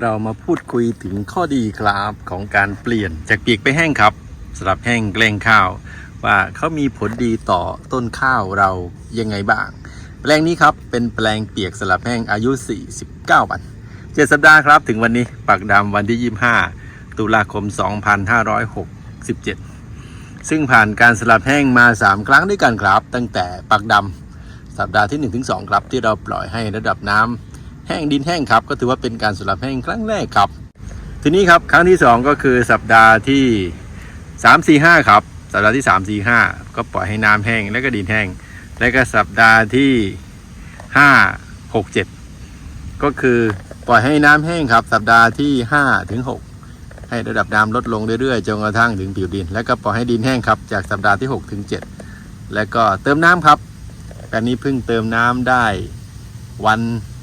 เรามาพูดคุยถึงข้อดีครับของการเปลี่ยนจากเปียกไปแห้งครับสำหรับแห้งแกล้งข้าว ว่าเขามีผลดีต่อต้นข้าวเรายังไงบ้าง แปลงนี้ครับเป็นแปลงเปียกสลับแห้งอายุ 49 วันเจ็ดสัปดาห์ครับ ถึงวันนี้ปักดำวันที่ 25 ตุลาคม 2567 ซึ่งผ่านการสลับแห้งมา 3 ครั้งด้วยกันครับ ตั้งแต่ปักดำสัปดาห์ที่ 1-2 ครับ ที่เราปล่อยให้ระดับน้ำ แห้งดินแห้งครับ ก็ถือว่าเป็นการสลับแห้งครั้งแรกครับ ทีนี้ครับครั้งที่ 2 ก็คือสัปดาห์ที่ 3 4 5 ครับ สัปดาห์ที่ 3 4 5 ก็ปล่อยให้น้ำแห้งแล้วก็ดินแห้ง แล้วก็สัปดาห์ที่ 5 6 7 ก็คือปล่อยให้น้ำแห้งครับ สัปดาห์ที่5ถึง6ให้ระดับน้ำลดลงเรื่อยๆจนกระทั่งถึงผิวดิน แล้วก็ปล่อยให้ดินแห้งครับจากสัปดาห์ที่6ถึง7แล้วก็เติมน้ำครับแปลงนี้เพิ่งเติมน้ำได้วัน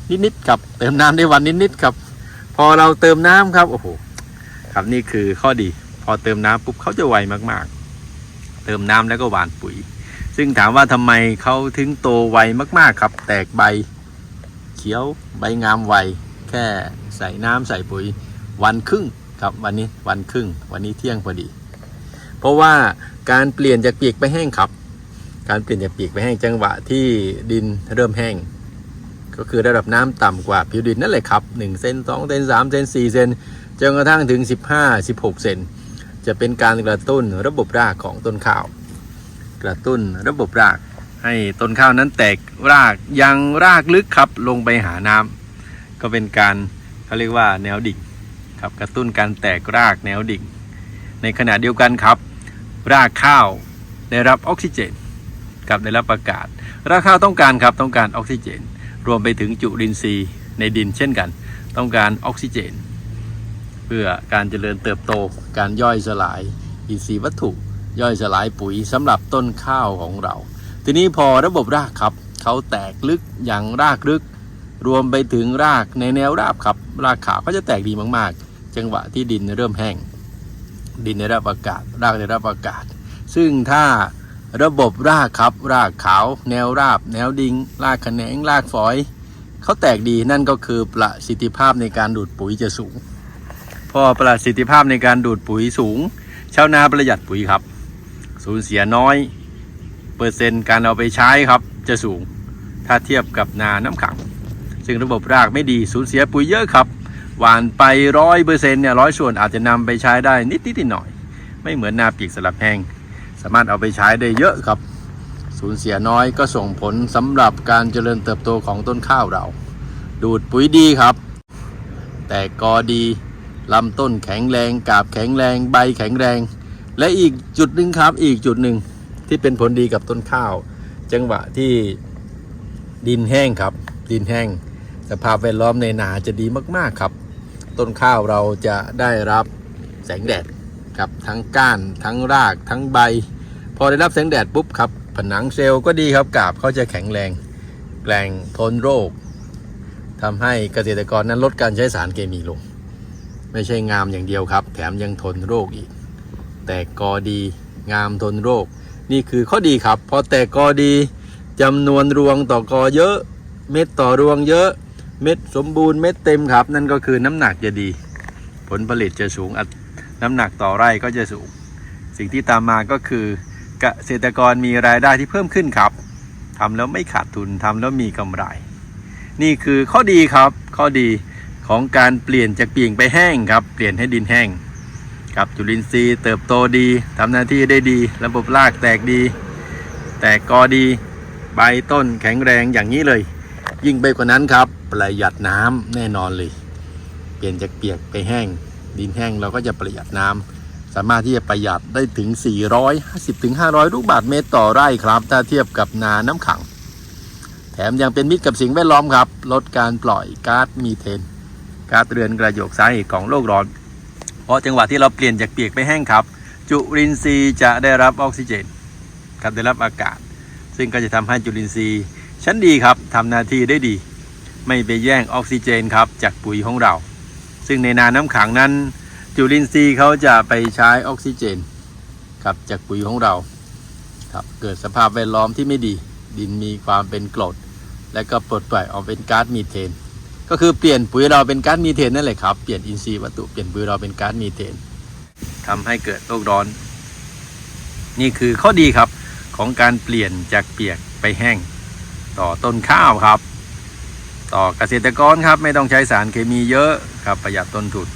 นิดๆครับเติมน้ำได้วันนิดๆครับ พอเราเติมน้ำครับโอ้โหครับนี่คือข้อดี พอเติมน้ำปุ๊บเขาจะไวมากๆ เติมน้ำแล้วก็หว่านปุ๋ย ซึ่งถามว่าทำไมเขาถึงโตไวมากๆครับ แตกใบเขียวใบงามไวแค่ใส่น้ำใส่ปุ๋ยวันครึ่งครับวันนี้วันครึ่ง วันนี้เที่ยงพอดี เพราะว่าการเปลี่ยนจากเปียกไปแห้งครับ การเปลี่ยนจากเปียกไปแห้งจังหวะที่ดินเริ่มแห้ง ก็คือระดับน้ำต่ำกว่าผิวดินนั่นแหละครับ1เซน2เซน3เซน4เซนจนกระทั่งถึง 15 16 เซนจะเป็นการกระตุ้นระบบรากของต้นข้าว กระตุ้นระบบรากให้ต้นข้าวนั้นแตกรากยังรากลึกครับลงไปหาน้ำก็เป็นการเขาเรียกว่าแนวดิ่งครับกระตุ้นการแตกรากแนวดิ่ง ในขณะเดียวกันครับ รากข้าวได้รับออกซิเจนกับได้รับอากาศ รากข้าวต้องการครับต้องการออกซิเจน รวมไปถึงจุลินทรีย์ในดินเช่นกัน ต้องการออกซิเจน เพื่อการเจริญเติบโตการย่อยสลายอินทรีย์วัตถุ ย่อยสลายปุ๋ยสำหรับต้นข้าวของเรา ทีนี้พอระบบรากครับเขาแตกลึกอย่างรากลึก รวมไปถึงรากในแนวราบครับ รากขาวก็จะแตกดีมากๆ จังหวะที่ดินเริ่มแห้ง ดินได้รับอากาศ รากได้รับอากาศ ซึ่งถ้า ระบบรากครับ รากขาว แนวราบ แนวดิงรากแขนงรากฝอยเขาแตกดีนั่นก็คือประสิทธิภาพในการดูดปุ๋ยจะสูง พอประสิทธิภาพในการดูดปุ๋ยสูงชาวนาประหยัดปุ๋ยครับ สูญเสียน้อย เปอร์เซ็นต์การเอาไปใช้ครับจะสูง ถ้าเทียบกับนาน้ำขัง ซึ่งระบบรากไม่ดีสูญเสียปุ๋ยเยอะครับ หวานไปร้อยเปอร์เซ็นต์เนี่ยร้อยส่วนอาจจะนำไปใช้ได้นิดนิดหน่อย ไม่เหมือนนาปีกสลับแห้ง สามารถเอาไปใช้ได้เยอะครับ สูญเสียน้อยก็ส่งผลสำหรับการเจริญเติบโตของต้นข้าวเรา ดูดปุ๋ยดีครับ แต่กอดีลำต้นแข็งแรงกาบแข็งแรงใบแข็งแรง และอีกจุดหนึ่งครับอีกจุดหนึ่งที่เป็นผลดีกับต้นข้าว จังหวะที่ดินแห้งครับ ดินแห้ง สภาพแวดล้อมในนาจะดีมาก ๆ ครับ ต้นข้าวเราจะได้รับแสงแดด ครับทั้งก้าน ทั้งรากทั้งใบ พอได้รับแสงแดดปุ๊บครับผนังเซลล์ก็ดีครับกาบเขาจะแข็งแรงแกร่งทนโรคทำให้เกษตรกรนั้นลดการใช้สารเคมีลง ไม่ใช่งามอย่างเดียวครับ แถมยังทนโรคอีก แต่กอดีงามทนโรค นี่คือข้อดีครับ พอแตกกอดีจำนวนรวงต่อกอเยอะ เม็ดต่อรวงเยอะ เม็ดสมบูรณ์เม็ดเต็มครับ นั่นก็คือน้ำหนักจะดี ผลผลิตจะสูงอั น้ำหนักต่อไร่ก็จะสูง สิ่งที่ตามมาก็คือเกษตรกรมีรายได้ที่เพิ่มขึ้นครับทำแล้วไม่ขาดทุนทำแล้วมีกำไร นี่คือข้อดีครับข้อดีของการเปลี่ยนจากเปียงไปแห้งครับ เปลี่ยนให้ดินแห้งครับจุลินทรีย์เติบโตดีทำหน้าที่ได้ดี ระบบรากแตกดี แตกกอดี ใบต้นแข็งแรงอย่างนี้เลย ยิ่งไปกว่านั้นครับ ประหยัดน้ำแน่นอนเลย เปลี่ยนจากเปียกไปแห้ง ดินแห้งเราก็จะประหยัดน้ำสามารถที่จะประหยัดได้ถึง 450ถึง500 ลูกบาทเมตรต่อไร่ครับ ถ้าเทียบกับนาน้ำขัง แถมยังเป็นมิตรกับสิ่งแวดล้อมครับ ลดการปล่อยก๊าซมีเทนก๊าซเรือนกระจกสาเหตุของโลกร้อน เพราะจังหวะที่เราเปลี่ยนจากเปียกไปแห้งครับ จุลินทรีย์จะได้รับออกซิเจนครับได้รับอากาศ ซึ่งก็จะทำให้จุลินทรีย์ ชั้นดีครับทำหน้าที่ได้ดี ไม่ไปแย่งออกซิเจนครับจากปุ๋ยของเรา ซึ่งในนาน้ำขังนั้น จุลินทรีย์เขาจะไปใช้ออกซิเจนครับจากปุ๋ยของเราครับเกิดสภาพแวดล้อมที่ไม่ดี ดินมีความเป็นกรดและก็ปลดปล่อยออกเป็นก๊าซมีเทน ก็คือเปลี่ยนปุ๋ยเราเป็นก๊าซมีเทนนั่นแหละครับเปลี่ยนอินทรีย์วัตถุเปลี่ยนปุ๋ยเราเป็นก๊าซมีเทนทำให้เกิดโลกร้อน นี่คือข้อดีครับของการเปลี่ยนจากเปียกไปแห้งต่อต้นข้าวครับ ต่อเกษตรกรครับ ไม่ต้องใช้สารเคมีเยอะครับประหยัดต้นทุน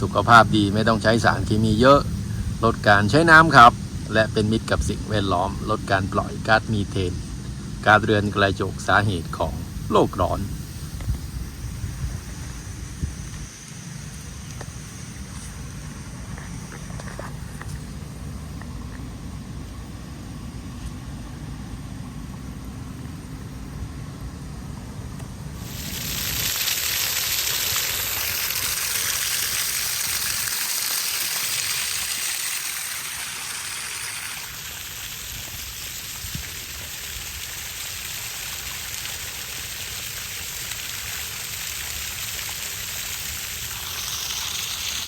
สุขภาพดีไม่ต้องใช้สารเคมีเยอะ ลดการใช้น้ำครับ และเป็นมิตรกับสิ่งแวดล้อม ลดการปล่อยก๊าซมีเทน การเรือนกระจกสาเหตุของโลกร้อน